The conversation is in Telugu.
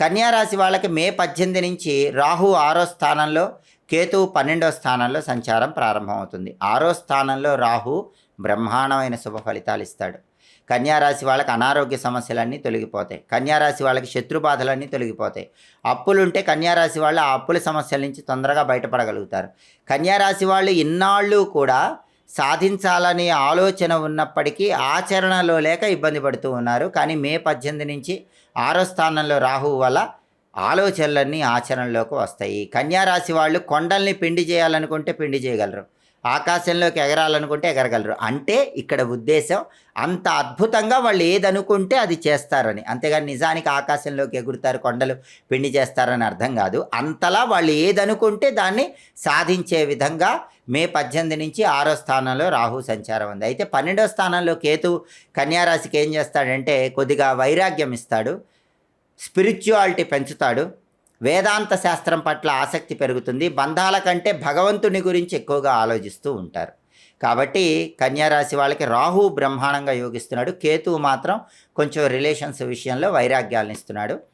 కన్యారాశి వాళ్ళకి మే పద్దెనిమిది నుంచి రాహు ఆరో స్థానంలో కేతువు పన్నెండో స్థానంలో సంచారం ప్రారంభమవుతుంది. ఆరో స్థానంలో రాహు బ్రహ్మాండమైన శుభ ఫలితాలు ఇస్తాడు. కన్యారాశి వాళ్ళకి అనారోగ్య సమస్యలన్నీ తొలగిపోతాయి. కన్యారాశి వాళ్ళకి శత్రు బాధలన్నీ తొలగిపోతాయి. అప్పులుంటే కన్యారాశి వాళ్ళు ఆ అప్పుల సమస్యల నుంచి తొందరగా బయటపడగలుగుతారు. కన్యారాశి వాళ్ళు ఇన్నాళ్ళు కూడా సాధించాలనే ఆలోచన ఉన్నప్పటికీ ఆచరణలో లేక ఇబ్బంది పడుతూ ఉన్నారు. కానీ మే పద్దెనిమిది నుంచి ఆరో స్థానంలో రాహువు వల్ల ఆలోచనలన్నీ ఆచరణలోకి వస్తాయి. కన్యారాశి వాళ్ళు కొండల్ని పిండి చేయాలనుకుంటే పిండి చేయగలరు. ఆకాశంలోకి ఎగరాలనుకుంటే ఎగరగలరు. అంటే ఇక్కడ ఉద్దేశం అంత అద్భుతంగా వాళ్ళు ఏదనుకుంటే అది చేస్తారని. అంతేగాని నిజానికి ఆకాశంలోకి ఎగురుతారు కొండలు పిండి చేస్తారని అర్థం కాదు. అంతలా వాళ్ళు ఏదనుకుంటే దాన్ని సాధించే విధంగా మే పద్దెనిమిది నుంచి ఆరో స్థానంలో రాహు సంచారం ఉంది. అయితే పన్నెండో స్థానంలో కేతు కన్యారాశికి ఏం చేస్తాడంటే కొద్దిగా వైరాగ్యం ఇస్తాడు స్పిరిచువాలిటీ పెంచుతాడు. వేదాంత శాస్త్రం పట్ల ఆసక్తి పెరుగుతుంది. బంధాల కంటే భగవంతుని గురించి ఎక్కువగా ఆలోచిస్తూ ఉంటారు. కాబట్టి కన్యారాశి వాళ్ళకి రాహు బ్రహ్మాండంగా యోగిస్తున్నాడు. కేతువు మాత్రం కొంచెం రిలేషన్స్ విషయంలో వైరాగ్యాలను ఇస్తున్నాడు.